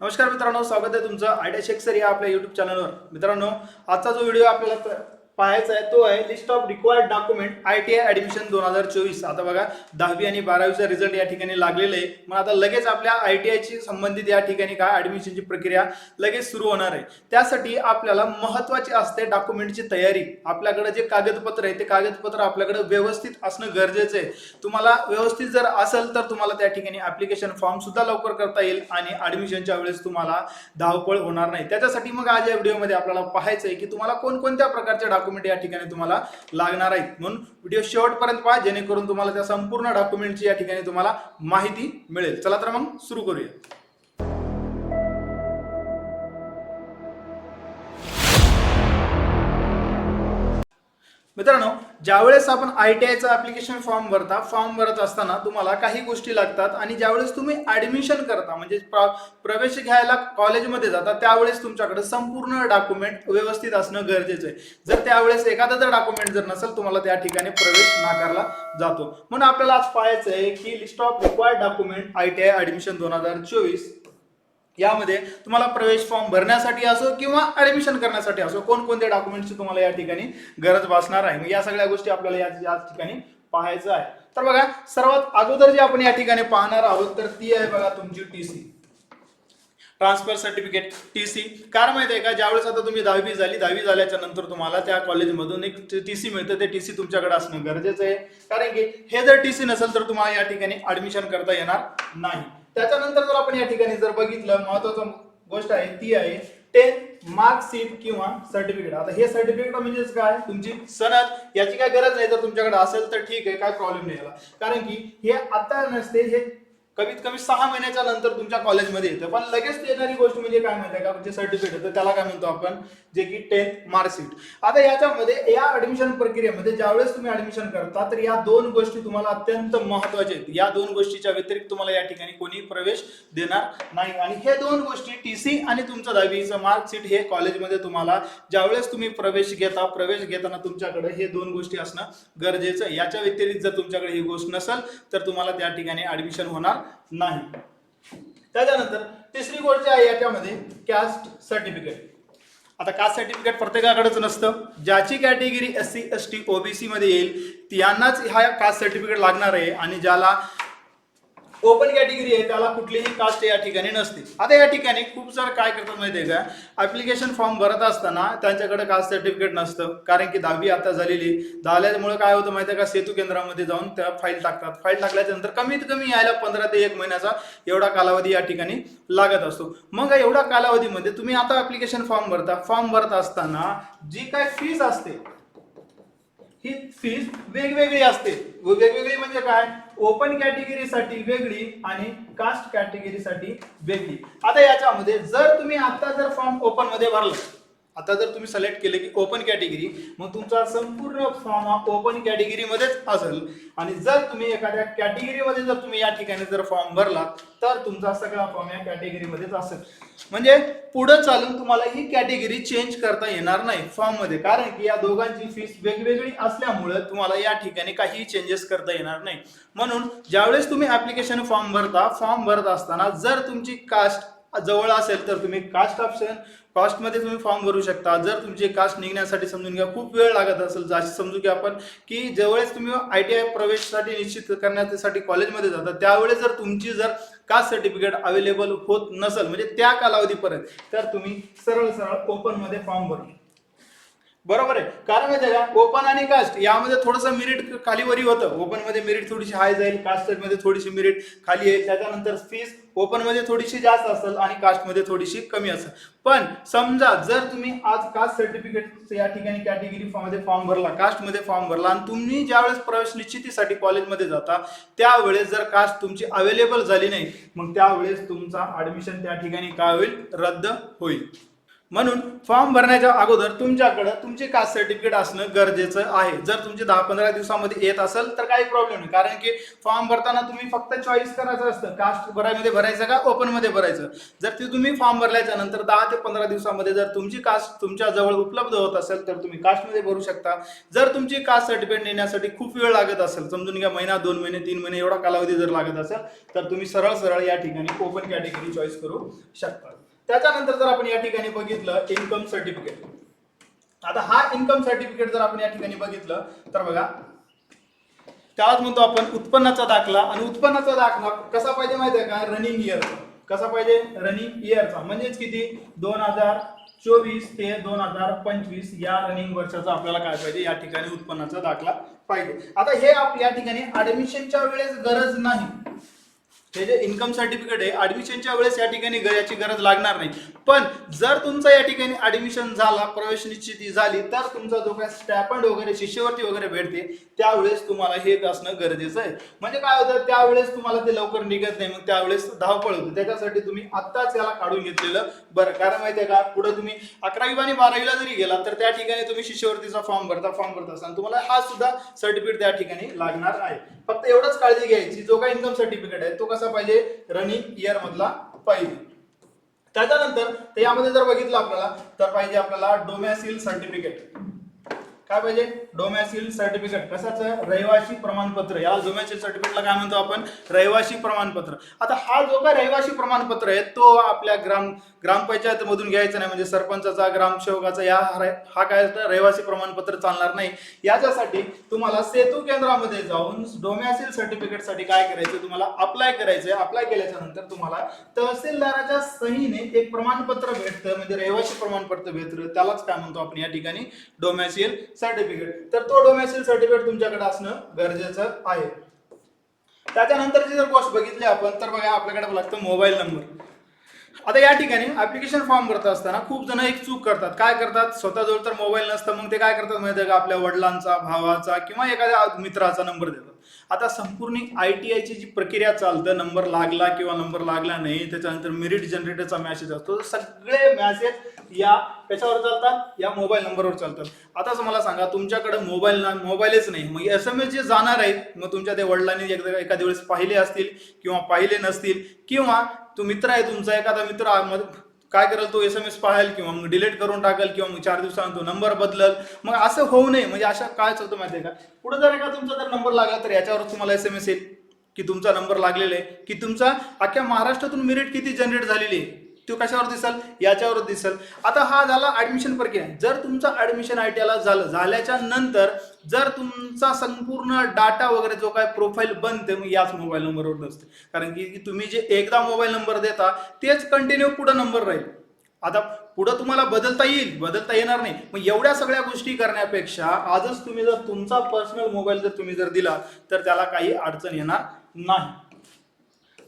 नमस्कार मित्रांनो स्वागत आहे तुमचं आयडिया शेक्सर या आपल्या युट्यूब चॅनलवर मित्रांनो आजचा जो व्हिडिओ आपल्याला पाहायचा आहे तो आहे list of required document I T I admission दोन हजार चोवीस. आता बघा दहावी आणि बारावीचा रिझल्ट या ठिकाणी लागलेला आहे. मग आता लगेच आपल्या आय टी आयची संबंधित या ठिकाणी काय ॲडमिशनची प्रक्रिया लगेच सुरू होणार आहे. त्यासाठी आपल्याला महत्त्वाची असते डॉक्युमेंटची तयारी. आपल्याकडे जे कागदपत्र आहे ते कागदपत्र आपल्याकडे व्यवस्थित असणं गरजेचं आहे. तुम्हाला व्यवस्थित जर असेल तर तुम्हाला त्या ठिकाणी ॲप्लिकेशन फॉर्मसुद्धा लवकर करता येईल आणि ॲडमिशनच्या वेळेस तुम्हाला धावपळ होणार नाही. त्याच्यासाठी मग आज या व्हिडिओमध्ये आपल्याला पाहायचं आहे की तुम्हाला कोणकोणत्या प्रकारचे डॉक्युमेंट या ठिकाणी तुम्हाला लागणार आहेत. म्हणून व्हिडिओ शेवटपर्यंत पहा जेणेकरून तुम्हाला त्या संपूर्ण डॉक्युमेंटची या ठिकाणी तुम्हाला माहिती मिळेल. चला तर मग सुरू करूया. मित्रांनो ज्यावेळेस आपण आय टी आयचा ॲप्लिकेशन फॉर्म भरता फॉर्म भरत असताना तुम्हाला काही गोष्टी लागतात आणि ज्यावेळेस तुम्ही ऍडमिशन करता म्हणजे प्रवेश घ्यायला कॉलेजमध्ये जाता त्यावेळेस तुमच्याकडे संपूर्ण डॉक्युमेंट व्यवस्थित असणं गरजेचं आहे. जर त्यावेळेस एखादा जर डॉक्युमेंट जर नसेल तुम्हाला त्या ठिकाणी प्रवेश नाकारला जातो. म्हणून आपल्याला आज पाहायचं आहे की list of required document I T I admission दोन हजार चोवीस यामध्ये तुम्हाला प्रवेश फॉर्म भरण्यासाठी असो किंवा ऍडमिशन करण्यासाठी असो कोणकोणत्या डॉक्युमेंट्सची तुम्हाला या ठिकाणी गरज भासणार आहे? मग या सगळ्या गोष्टी आपल्याला या या ठिकाणी पाहायचं आहे. तर बघा सर्वात अगोदर जे आपण या ठिकाणी पाहणार आहोत तर ती आहे बघा तुमची T C transfer certificate T C कारण माहिती आहे का ज्यावेळेस आता तुम्ही दहावी झाली दहावी झाल्याच्यानंतर तुम्हाला त्या कॉलेजमधून एक टी सी मिळतं ते टी सी तुमच्याकडे असणं गरजेचं आहे. कारण की हे जर टी सी नसेल तर तुम्हाला या ठिकाणी ऍडमिशन करता येणार नाही. त्याच्यानंतर जर आपण या ठिकाणी जर बघितलं महत्वाचं गोष्ट आहे ती आहे टेन मार्कशीट किंवा सर्टिफिकेट आता हे सर्टिफिकेट म्हणजेच काय? तुमची सनद याची काय गरज नाही जर तुमच्याकडे असेल तर ठीक आहे काय प्रॉब्लेम नाही याला. कारण की हे आता नसते हे कमीत कमी सहा महिन्याच्या नंतर तुमच्या कॉलेजमध्ये येतं पण लगेच येणारी गोष्ट म्हणजे काय माहिती आहे का? म्हणजे सर्टिफिकेट होतं त्याला काय म्हणतो आपण? जे की टेन्थ मार्कशीट आता याच्यामध्ये या ऍडमिशन प्रक्रियेमध्ये ज्यावेळेस तुम्ही ऍडमिशन करता तर या दोन गोष्टी तुम्हाला अत्यंत महत्त्वाच्या आहेत. या दोन गोष्टीच्या व्यतिरिक्त तुम्हाला या ठिकाणी कोणी प्रवेश देणार नाही. आणि हे दोन गोष्टी टी सी आणि तुमचं दहावीचं मार्कशीट हे कॉलेजमध्ये तुम्हाला ज्यावेळेस तुम्ही प्रवेश घेता प्रवेश घेताना तुमच्याकडे हे दोन गोष्टी असणं गरजेचं याच्या व्यतिरिक्त जर तुमच्याकडे ही गोष्ट नसेल तर तुम्हाला त्या ठिकाणी ऍडमिशन होणार नाही. त्याच्यानंतर तिसरी गोष्ट आहे याच्यामध्ये कॅस्ट सर्टिफिकेट आता कास्ट सर्टिफिकेट प्रत्येकाकडेच नसतं. ज्याची category S C S T OBC मध्ये येईल यांनाच हा कास्ट सर्टिफिकेट लागणार आहे आणि ज्याला ओपन कॅटेगरी आहे त्याला कुठलीही कास्ट या ठिकाणी नसते. आता या ठिकाणी खूप सारं काय करतात माहितीये का? ऍप्लिकेशन फॉर्म भरत असताना त्यांच्याकडे कास्ट सर्टिफिकेट नसतं. कारण की दहावी आता झालेली झाल्यामुळे काय होतं माहितीये का? सेतू केंद्रामध्ये जाऊन त्या फाईल टाकतात. फाईल टाकल्याच्या नंतर कमीत कमी यायला पंधरा ते एक महिन्याचा एवढा कालावधी या ठिकाणी लागत असतो. मग एवढ्या कालावधीमध्ये तुम्ही आता ऍप्लिकेशन फॉर्म भरता. फॉर्म भरत असताना जी काय फीज असते ही फीज वेगवेगळी असते. व वेगवेगळी म्हणजे काय? ओपन कॅटेगरीसाठी वेगळी आणि कास्ट कॅटेगरीसाठी वेगळी. आता याच्यामध्ये जर तुम्ही आता जर फॉर्म ओपनमध्ये भरला आता जर तुम्ही सिलेक्ट केले की ओपन कॅटेगरी मग तुमचा संपूर्ण फॉर्म हा ओपन कॅटेगरीमध्येच असेल. आणि जर तुम्ही एखाद्या कॅटेगरीमध्ये जर तुम्ही या ठिकाणी जर फॉर्म भरला तर तुमचा सगळा फॉर्म या कॅटेगरीमध्येच असेल. म्हणजे पुढे चालून तुम्हाला ही कॅटेगरी चेंज करता येणार नाही फॉर्ममध्ये कारण की या दोघांची फीस वेगवेगळी असल्यामुळे तुम्हाला या ठिकाणी काहीही चेंजेस करता येणार नाही. म्हणून ज्यावेळेस तुम्ही ऍप्लिकेशन फॉर्म भरता फॉर्म भरत असताना जर तुमची कास्ट जवळ असेल तर तुम्ही कास्ट ऑप्शन कास्टमध्ये तुम्ही फॉर्म भरू शकता. जर तुमची कास्ट निघण्यासाठी समजून घ्या खूप वेळ लागत असेल. जर अशी समजू की आपण की ज्यावेळेस तुम्ही आय टी आय प्रवेशसाठी निश्चित करण्यासाठी कॉलेजमध्ये जाता त्यावेळेस जर तुमची जर कास्ट सर्टिफिकेट अवेलेबल होत नसेल म्हणजे त्या कालावधीपर्यंत तर तुम्ही सरळ सरळ ओपनमध्ये फॉर्म भरू बरोबर आहे. कारण माहिती आहे का ओपन आणि कास्ट यामध्ये थोडंसं मेरिट खालीवरी होतं. ओपनमध्ये मेरिट थोडीशी हाय जाईल कास्टमध्ये थोडीशी मेरिट खाली येईल. त्याच्यानंतर फीस ओपनमध्ये थोडीशी जास्त असेल आणि कास्टमध्ये थोडीशी कमी असेल. पण समजा जर तुम्ही आज कास्ट सर्टिफिकेट या ठिकाणी कॅटेगरी मध्ये फॉर्म भरला कास्टमध्ये फॉर्म भरला आणि तुम्ही ज्यावेळेस प्रवेश निश्चितीसाठी कॉलेजमध्ये जाता त्यावेळेस जर कास्ट तुमची अवेलेबल झाली नाही मग त्यावेळेस तुमचा ऍडमिशन त्या ठिकाणी काय होईल? रद्द होईल. म्हणून फॉर्म भरण्याच्या अगोदर तुमच्याकडे तुमचे कास्ट सर्टिफिकेट असणं गरजेचं आहे. जर तुमचे दहा पंधरा दिवसामध्ये येत असेल तर काही प्रॉब्लेम नाही. कारण की फॉर्म भरताना तुम्ही फक्त चॉईस करायचं असतं. कास्ट भरायमध्ये भरायचं का ओपनमध्ये भरायचं? जर ते तुम्ही फॉर्म भरल्याच्या नंतर दहा ते पंधरा दिवसामध्ये जर तुमची कास्ट तुमच्या जवळ उपलब्ध होत असेल तर तुम्ही कास्टमध्ये भरू शकता. जर तुमची कास्ट सर्टिफिकेट नेण्यासाठी खूप वेळ लागत असेल समजून घ्या महिना दोन महिने तीन महिने एवढा कालावधी जर लागत असेल तर तुम्ही सरळ सरळ या ठिकाणी ओपन कॅटेगरी चॉईस करू शकता. त्याच्यानंतर जर आपण या ठिकाणी बघितलं इन्कम सर्टिफिकेट आता हा इन्कम सर्टिफिकेट जर आपण या ठिकाणी बघितलं तर बघा त्यालाच म्हणतो आपण उत्पन्नाचा दाखला आणि उत्पन्नाचा दाखला कसा पाहिजे माहिती आहे का? रनिंग इयरचा कसा पाहिजे? रनिंग इयरचा म्हणजेच किती? दोन हजार चोवीस ते दोन हजार पंचवीस या रनिंग वर्षाचा आपल्याला काय पाहिजे? या ठिकाणी उत्पन्नाचा दाखला पाहिजे. आता हे आप या ठिकाणी ऍडमिशनच्या वेळेस गरज नाही. हे जे इन्कम सर्टिफिकेट आहे ऍडमिशनच्या वेळेस या ठिकाणी याची गरज लागणार नाही. पण जर तुमचा या ठिकाणी ऍडमिशन झाला प्रवेश निश्चिती झाली तर तुमचा जो काय स्टॅपंड वगैरे शिष्यवृत्ती वगैरे भेटते त्यावेळेस तुम्हाला हे असणं गरजेचं आहे. म्हणजे काय होतं त्यावेळेस तुम्हाला ते लवकर निघत नाही मग त्यावेळेस धावपळ होते. त्याच्यासाठी तुम्ही आत्ताच याला काढून घेतलेलं बरं कारण माहितीये का पुढे तुम्ही अकरावी आणि बारावीला जरी गेला तर त्या ठिकाणी तुम्ही शिष्यवृत्तीचा फॉर्म भरता फॉर्म भरता असताना तुम्हाला हा सुद्धा सर्टिफिकेट त्या ठिकाणी लागणार आहे. फक्त एवढंच काळजी घ्यायची जो काही इन्कम सर्टिफिकेट आहे तो कसा पाहिजे? रनिंग इयर मधला पाहिजे. त्याच्यानंतर यामध्ये जर बघितलं आपल्याला तर पाहिजे आपल्याला डोमॅसिल सर्टिफिकेट काय पाहिजे? Domicile certificate. कशाचं? रहिवासी प्रमाणपत्र. या डोमॅसिल सर्टिफिकेटला काय म्हणतो आपण? रहिवासी प्रमाणपत्र. आता हा जो काय रहिवासी प्रमाणपत्र आहे तो आपल्या ग्राम ग्रामपंचायत मधून घ्यायचा नाही. म्हणजे सरपंचाचा ग्रामसेवकाचा या हा काय असतं, रहिवासी प्रमाणपत्र चालणार नाही. याच्यासाठी तुम्हाला सेतू केंद्रामध्ये जाऊन डोमॅसिल सर्टिफिकेटसाठी काय करायचं? तुम्हाला अप्लाय करायचंय. अप्लाय केल्याच्यानंतर तुम्हाला तहसीलदाराच्या सहीने एक प्रमाणपत्र भेटतं. म्हणजे रहिवासी प्रमाणपत्र भेटतं. त्यालाच काय म्हणतो आपण या ठिकाणी? डोमॅसिल सर्टिफिकेट तर तो डोमेसिल सर्टिफिकेट तुमच्याकडे असणं गरजेचं आहे. त्याच्यानंतरची जर गोष्ट बघितली आपण तर बघा आपल्याकडे लागतं मोबाईल नंबर आता या ठिकाणी ऍप्लिकेशन फॉर्म भरत असताना खूप जण एक चूक करतात. काय करतात? स्वतःजवळ तर मोबाईल नसतं मग ते काय करतात माहिती आहे का? आपल्या वडिलांचा भावाचा किंवा एखाद्या मित्राचा नंबर देतात. आता संपूर्ण आय टी आयची जी प्रक्रिया चालतं नंबर लागला किंवा नंबर लागला नाही त्याच्यानंतर मेरिट जनरेटरचा मॅसेज असतो. तर सगळे मॅसेज या कशावर चालतात या मोबाईल नंबरवर चालतात. आताच मला सांगा तुमच्याकडे मोबाईल ना मोबाईलच नाही. मग एस एम एस जे जाणार आहेत मग तुमच्या त्या वडिलांनी एकदा एखाद्या वेळेस पाहिले असतील किंवा पाहिले नसतील किंवा तो मित्र आहे तुमचा एखादा मित्र मग काय करेल तो एस एम एस पाहेल किंवा मग डिलीट करून टाकेल किंवा मग चार दिवसांनी तो नंबर बदलल. मग असं होऊ नये. म्हणजे अशा काय होतं माहिती आहे का? पुढे जर एका तुमचा जर नंबर लागला तर याच्यावर तुम्हाला एस एम एस येईल. की तुमचा नंबर लागलेला आहे. की तुमचा अख्ख्या महाराष्ट्रातून मेरिट किती जनरेट झालेली आहे? तो कशावर दिसल? याच्यावर दिसल. आता हा झाला ऍडमिशन प्रक्रिया. जर तुमचं ऍडमिशन आय टी आयला झालं झाल्याच्यानंतर जर तुमचा संपूर्ण डाटा वगैरे जो काय प्रोफाईल बनते मग याच मोबाईल नंबरवर नसते. कारण की तुम्ही जे एकदा मोबाईल नंबर देता तेच कंटिन्यू पुढे नंबर राहील. आता पुढं तुम्हाला बदलता येईल बदलता येणार नाही. मग एवढ्या सगळ्या गोष्टी करण्यापेक्षा आजच तुम्ही जर तुमचा पर्सनल मोबाईल जर तुम्ही जर दिला तर त्याला काही अडचण येणार नाही.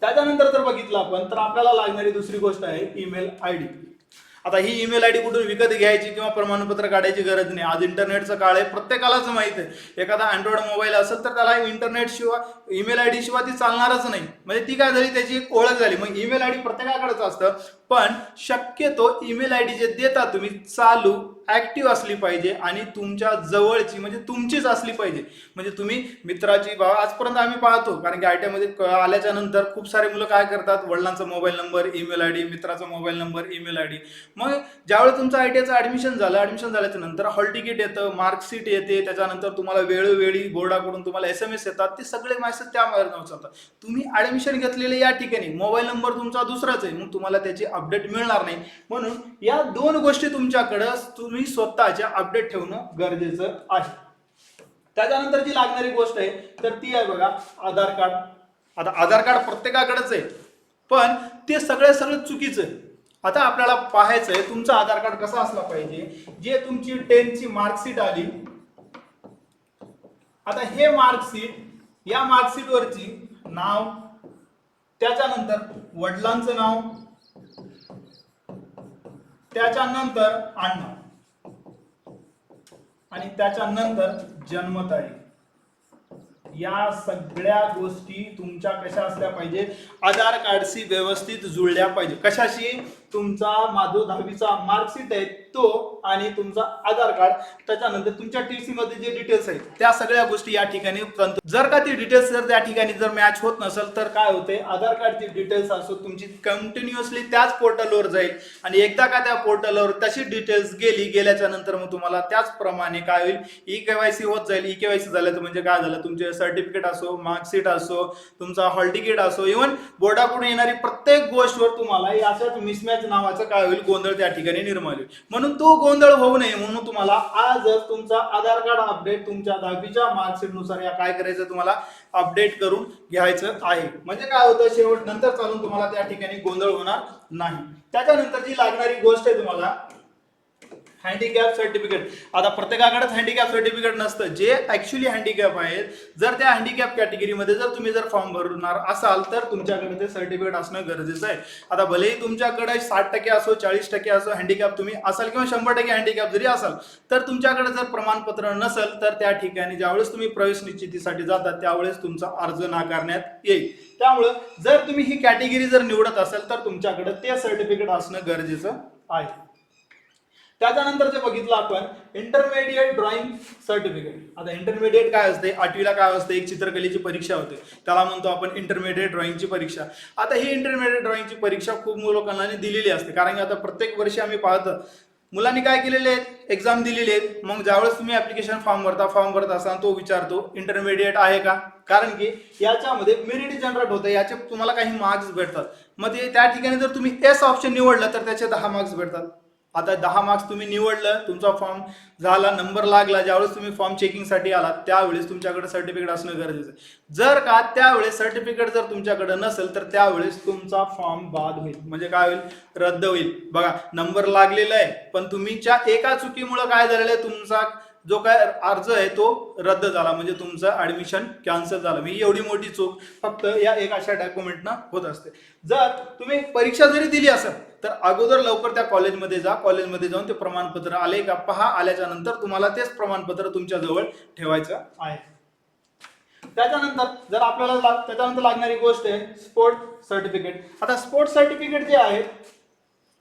त्याच्यानंतर जर बघितलं आपण तर आपल्याला लागणारी दुसरी गोष्ट आहे ईमेल आय डी आता ही ईमेल आय डी कुठून विकत घ्यायची किंवा प्रमाणपत्र काढायची गरज नाही. आज इंटरनेटचं काळ आहे प्रत्येकालाच माहीत आहे. एखादा अँड्रॉइड मोबाईल असेल तर त्याला इंटरनेट शिवाय ईमेल आय डी शिवाय ती चालणारच नाही. म्हणजे ती काय झाली? त्याची एक ओळख झाली. मग ईमेल आय डी प्रत्येकाकडेच असतं पण शक्यतो ईमेल आय डी जे देता तुम्ही चालू ऍक्टिव्ह असली पाहिजे आणि तुमच्या जवळची म्हणजे तुमचीच असली पाहिजे. म्हणजे तुम्ही मित्राची बाबा आजपर्यंत आम्ही पाहतो कारण की आय टी आयमध्ये आल्याच्यानंतर खूप सारे मुलं काय करतात? वडिलांचा mobile number email I D मित्राचा mobile number email I D मग ज्यावेळी तुमचं आय टी आयचं ॲडमिशन झालं ॲडमिशन झाल्याच्यानंतर हॉल तिकीट येतं मार्कशीट येते त्याच्यानंतर तुम्हाला वेळोवेळी बोर्डाकडून तुम्हाला एस एम एस येतात ते सगळे मॅसेज त्या मार्गाने चालतात. तुम्ही ऍडमिशन घेतलेले या ठिकाणी मोबाईल नंबर तुमचा दुसराच आहे मग तुम्हाला त्याची अपडेट मिळणार नाही. म्हणून या दोन गोष्टी तुमच्याकडं तुम्ही स्वतःच्या अपडेट ठेवणं गरजेचं आहे. त्याच्यानंतर जी लागणारी गोष्ट आहे तर ती आहे बघा आधार कार्ड. आता आधार कार्ड प्रत्येकाकडेच आहे पण ते सगळं सगळं चुकीचं आहे. आता आपल्याला पाहायचं आहे तुमचं आधार कार्ड कसं असला पाहिजे? जे तुमची टेनची मार्कशीट आली. आता हे मार्कशीट या मार्कशीटवरची नाव त्याच्यानंतर वडिलांचं नाव त्याच्यानंतर अण्णा. आणि त्याच्यानंतर जन्मतारीख. या सगळ्या गोष्टी तुमच्या कशा असल्या पाहिजे आधार कार्डशी व्यवस्थित जुळल्या पाहिजे कशाशी? तुमचा माझो दहावीचा मार्कशीट आहे तो आणि तुमचा आधार कार्ड त्याच्यानंतर तुमच्या टीसी मध्ये जे डिटेल्स आहेत त्या सगळ्या गोष्टी या ठिकाणी जर का ती डिटेल्स जर त्या ठिकाणी जर मॅच होत नसेल तर काय होते? आधार कार्डची डिटेल्स असो तुमची कंटिन्युअसली त्याच पोर्टलवर जाईल. आणि एकदा का त्या पोर्टलवर तशी डिटेल्स गेली गेल्याच्यानंतर मग तुम्हाला त्याचप्रमाणे काय होईल? ई केवायसी होत जाईल. ई केवायसी झालं तर म्हणजे काय झालं? तुमचे सर्टिफिकेट असो मार्कशीट असो तुमचा हॉल तिकीट असो इव्हन बोर्डाकडून येणारी प्रत्येक गोष्टवर तुम्हाला अशाच मिसमॅच नावाचं काय होईल गोंधळ त्या ठिकाणी निर्माण होईल. म्हणून तो गोंधळ होऊ नये म्हणून तुम्हाला आजच तुमचा आधार कार्ड अपडेट तुमच्या दहावीच्या मार्कशीटनुसार या काय करायचं तुम्हाला अपडेट करून घ्यायचं आहे. म्हणजे काय होतं शेवट नंतर चालून तुम्हाला त्या ठिकाणी गोंधळ होणार नाही. त्याच्यानंतर जी लागणारी गोष्ट आहे तुम्हाला हँडिकॅप सर्टिफिकेट आता प्रत्येकाकडेच हँडिकॅप सर्टिफिकेट नसतं. जे ऍक्च्युली हँडिकॅप आहेत जर त्या हँडिकॅप कॅटेगरीमध्ये जर तुम्ही जर फॉर्म भरणार असाल तर तुमच्याकडे ते सर्टिफिकेट असणं गरजेचं आहे. आता भलेही तुमच्याकडे साठ टक्के असो चाळीस टक्के असो हँडिकॅप तुम्ही असाल किंवा शंभर टक्के हँडिकॅप जरी असाल तर तुमच्याकडे जर प्रमाणपत्र नसेल तर त्या ठिकाणी ज्यावेळेस तुम्ही प्रवेश निश्चितीसाठी जातात त्यावेळेस तुमचा अर्ज नाकारण्यात येईल. त्यामुळं जर तुम्ही ही कॅटेगरी जर निवडत असाल तर तुमच्याकडे ते सर्टिफिकेट असणं गरजेचं आहे. त्याच्यानंतर जे बघितलं आपण इंटरमिडिएट ड्रॉइंग सर्टिफिकेट आता इंटरमिडिएट काय असते? आठवीला काय असते? एक चित्रकलेची परीक्षा होते. त्याला म्हणतो आपण इंटरमिडिएट ड्रॉइंगची परीक्षा. आता ही इंटरमिडिएट ड्रॉइंगची परीक्षा खूप लोकांना दिलेली असते. कारण की आता प्रत्येक वर्षी आम्ही पाहतो. मुलांनी काय केलेले आहेत? एक्झाम दिलेली आहेत. मग ज्यावेळेस तुम्ही ऍप्लिकेशन फॉर्म भरता फॉर्म भरत असाल तो विचारतो इंटरमिडिएट आहे का? कारण की याच्यामध्ये मेरिट जनरेट होतं. याचे तुम्हाला काही मार्क्स भेटतात. मग ते त्या ठिकाणी जर तुम्ही एस ऑप्शन निवडलं तर त्याचे दहा मार्क्स भेटतात. आता दहा मार्क्स तुम्ही निवडलं तुमचा फॉर्म झाला नंबर लागला ज्यावेळेस तुम्ही फॉर्म चेकिंगसाठी आलात त्यावेळेस तुमच्याकडे सर्टिफिकेट असणं गरजेचं आहे. जर का त्यावेळेस सर्टिफिकेट जर तुमच्याकडे नसेल तर त्यावेळेस तुमचा फॉर्म बाद होईल. म्हणजे काय होईल? रद्द होईल. बघा नंबर लागलेला आहे पण तुम्हीच्या एका चुकीमुळे काय झालेलं आहे? तुमचा जो काय अर्ज आहे तो रद्द झाला. म्हणजे तुमचं ऍडमिशन कॅन्सल झालं. म्हणजे एवढी मोठी चूक फक्त या एक अशा डॉक्युमेंटना होत असते. जर तुम्ही परीक्षा जरी दिली असेल तर अगोदर लवकर त्या कॉलेजमध्ये जा कॉलेजमध्ये जाऊन ते प्रमाणपत्र आले का पहा आल्याच्यानंतर तुम्हाला तेच प्रमाणपत्र तुमच्या जवळ ठेवायचं आहे. त्याच्यानंतर जर आपल्याला लाग- त्याच्यानंतर लागणारी गोष्ट आहे स्पोर्ट सर्टिफिकेट. आता स्पोर्ट सर्टिफिकेट जे आहे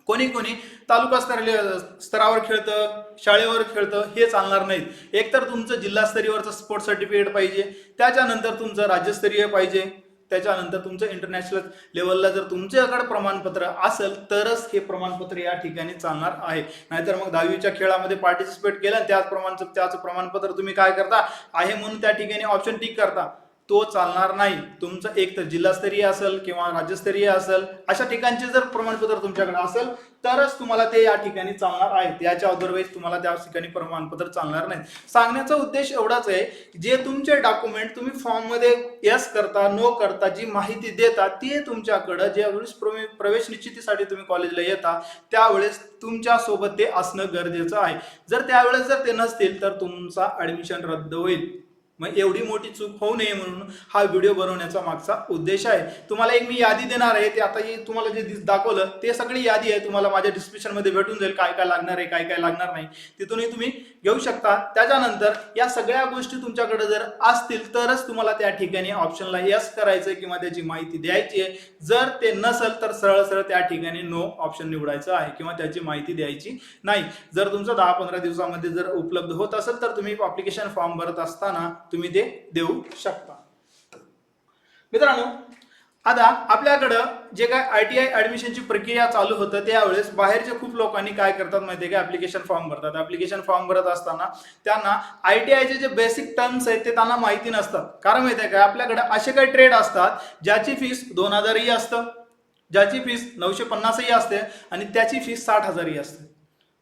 कोणी कोणी तालुका स्तरीय स्तरावर खेळतं शाळेवर खेळतं हे चालणार नाहीत. एकतर तुमचं जिल्हास्तरीयवरचं स्पोर्ट्स सर्टिफिकेट पाहिजे त्याच्यानंतर तुमचं राज्यस्तरीय पाहिजे. त्याच्यानंतर तुमचं इंटरनॅशनल लेवलला जर तुमच्याकडे प्रमाणपत्र असेल तरच हे प्रमाणपत्र या ठिकाणी चालणार आहे. नाहीतर मग दहावीच्या खेळामध्ये पार्टिसिपेट केलं आणि त्याच प्रमाण त्याचं प्रमाणपत्र तुम्ही काय करता? आहे म्हणून त्या ठिकाणी ऑप्शन टिक करता. तो चालणार नाही. तुमचं एक तर जिल्हास्तरीय असेल किंवा राज्यस्तरीय असेल अशा ठिकाणचे जर प्रमाणपत्र तुमच्याकडे असेल तरच तुम्हाला ते या ठिकाणी चालणार आहे त्याच्या अदरवाईज तुम्हाला त्या ठिकाणी प्रमाणपत्र चालणार नाही सांगण्याचा उद्देश एवढाच आहे जे तुमचे डॉक्युमेंट तुम्ही फॉर्ममध्ये यस करता नो करता जी माहिती देता ती तुमच्याकडं ज्यावेळेस प्रवेश निश्चितीसाठी तुम्ही कॉलेजला येता त्यावेळेस तुमच्यासोबत ते असणं गरजेचं आहे. जर त्यावेळेस जर ते नसतील तर तुमचा ऍडमिशन रद्द होईल. मग एवढी मोठी चूक होऊ नये म्हणून हा व्हिडिओ बनवण्याचा मागचा उद्देश आहे. तुम्हाला एक मी यादी देणार आहे ते आता तुम्हाला जे दाखवलं ते सगळी यादी आहे. तुम्हाला माझ्या डिस्क्रिप्शनमध्ये भेटून जाईल काय काय लागणार आहे काय काय लागणार नाही. तिथूनही तुम्ही घेऊ शकता. त्याच्यानंतर या सगळ्या गोष्टी तुमच्याकडे जर असतील तरच तुम्हाला त्या ठिकाणी ऑप्शनला यस करायचं किंवा त्याची माहिती द्यायची आहे. जर ते नसेल तर सरळ सरळ त्या ठिकाणी नो ऑप्शन निवडायचं आहे किंवा त्याची माहिती द्यायची नाही. जर तुमचं दहा पंधरा दिवसामध्ये जर उपलब्ध होत असेल तर तुम्ही अप्लिकेशन फॉर्म भरत असताना तुम्ही ते देऊ शकता. मित्रांनो आता आपल्याकडं जे काय आय टी आय ऍडमिशनची प्रक्रिया चालू होतं त्यावेळेस बाहेरच्या खूप लोकांनी काय करतात माहितीये का? ऍप्लिकेशन फॉर्म भरतात. ऍप्लिकेशन फॉर्म भरत असताना त्यांना आय टी आयचे जे बेसिक टर्म्स आहेत ते त्यांना माहिती नसतात. कारण माहिती आहे का? आपल्याकडे असे काही ट्रेड असतात ज्याची फीस दोन हजारही असतं ज्याची फीस नऊशे पन्नासही असते आणि त्याची फीस साठ हजारही असते.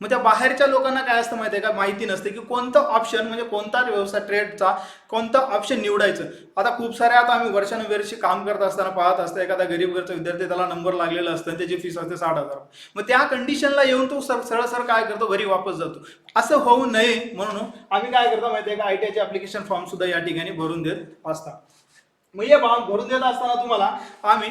मग त्या बाहेरच्या लोकांना काय असतं माहिती आहे का? माहिती नसते की कोणतं ऑप्शन म्हणजे कोणता व्यवसाय ट्रेडचा कोणतं ऑप्शन निवडायचं. आता खूप सारे आता आम्ही वर्षानुवर्षी काम करत असताना पाहत असतो एखादा गरीब घरचा विद्यार्थी त्याला नंबर लागलेला असतं त्याची फीस असते साठ हजार. मग त्या कंडिशनला येऊन तो सर सरळ सरळ काय करतो? घरी वापस जातो. असं होऊ नये म्हणून आम्ही काय करतो माहिती आहे का आय टी आयचे ऍप्लिकेशन फॉर्म सुद्धा या ठिकाणी भरून देत असतात. मग हे फॉर्म भरून देत असताना तुम्हाला आम्ही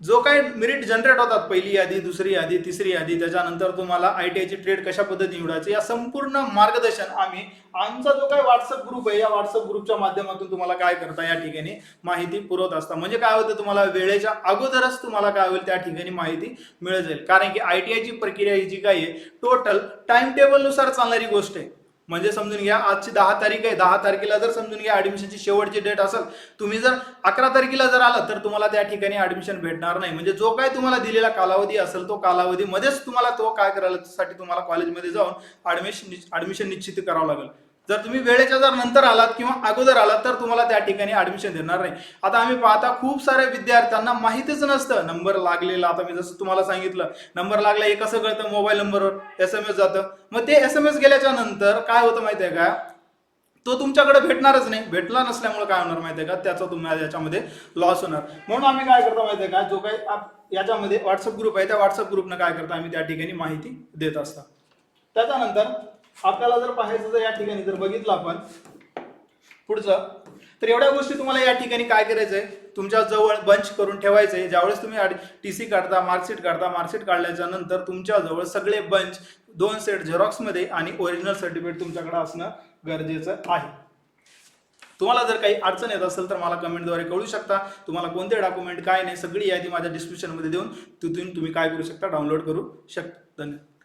जो काही मेरिट जनरेट होतात पहिली यादी दुसरी यादी तिसरी यादी त्याच्यानंतर तुम्हाला आय टी आयची ट्रेड कशा पद्धतीने निवडायची या संपूर्ण मार्गदर्शन आम्ही आमचा जो काही व्हॉट्सअप ग्रुप आहे या व्हॉट्सअप ग्रुपच्या माध्यमातून तुम्हाला काय करता या ठिकाणी माहिती पुरवत असता. म्हणजे काय होतं तुम्हाला वेळेच्या अगोदरच तुम्हाला काय होईल त्या ठिकाणी माहिती मिळत जाईल कारण की आय टी आयची प्रक्रिया ही जी काही आहे टोटल टाइम टेबलनुसार चालणारी गोष्ट आहे. म्हणजे समजून घ्या आजची दहा तारीख आहे. दहा तारखेला जर समजून घ्या ॲडमिशनची शेवटची डेट असेल तुम्ही जर अकरा तारखेला जर आलात तर तुम्हाला त्या ठिकाणी ऍडमिशन भेटणार नाही. म्हणजे जो काय तुम्हाला दिलेला कालावधी असेल तो कालावधीमध्येच तुम्हाला तो काय करायला साठी तुम्हाला कॉलेजमध्ये जाऊन ॲडमिशन ऍडमिशन निश्चित करावं लागेल. जर तुम्ही वेळेच्या जर नंतर आलात किंवा अगोदर आलात तर तुम्हाला त्या ठिकाणी ऍडमिशन देणार नाही. आता आम्ही पाहता खूप साऱ्या विद्यार्थ्यांना माहितीच नसतं. नंबर लागलेला आता मी जसं तुम्हाला सांगितलं नंबर लागला हे कसं कळतं? मोबाईल नंबरवर एस एम एस जातं. मग ते एस एम एस गेल्याच्यानंतर काय होतं माहिती आहे का? तो तुमच्याकडे भेटणारच नाही. भेटला नसल्यामुळे काय होणार माहितीये का? त्याचा तुम्हाला याच्यामध्ये लॉस होणार. म्हणून आम्ही काय करतो माहितीये का? जो काही याच्यामध्ये व्हॉट्सअप ग्रुप आहे त्या व्हॉट्सअप ग्रुपनं काय करतो आम्ही त्या ठिकाणी माहिती देत असतात त्याच्यानंतर आपल्याला जर पाहायचं जर या ठिकाणी जर बघितलं आपण पुढचं तर एवढ्या गोष्टी तुम्हाला या ठिकाणी काय करायचंय? तुमच्या जवळ बंच करून ठेवायचंय. ज्यावेळेस तुम्ही टी सी काढता मार्कशीट काढता मार्कशीट काढल्याच्या नंतर तुमच्या जवळ सगळे बंच दोन सेट झेरॉक्समध्ये आणि ओरिजिनल सर्टिफिकेट तुमच्याकडे असणं गरजेचं आहे. तुम्हाला जर काही अडचण येत असेल तर मला कमेंटद्वारे कळू शकता. तुम्हाला कोणते डॉक्युमेंट काय नाही सगळी यादी माझ्या डिस्क्रिप्शनमध्ये देऊन तिथून तुम्ही काय करू शकता डाउनलोड करू शकता. धन्यवाद.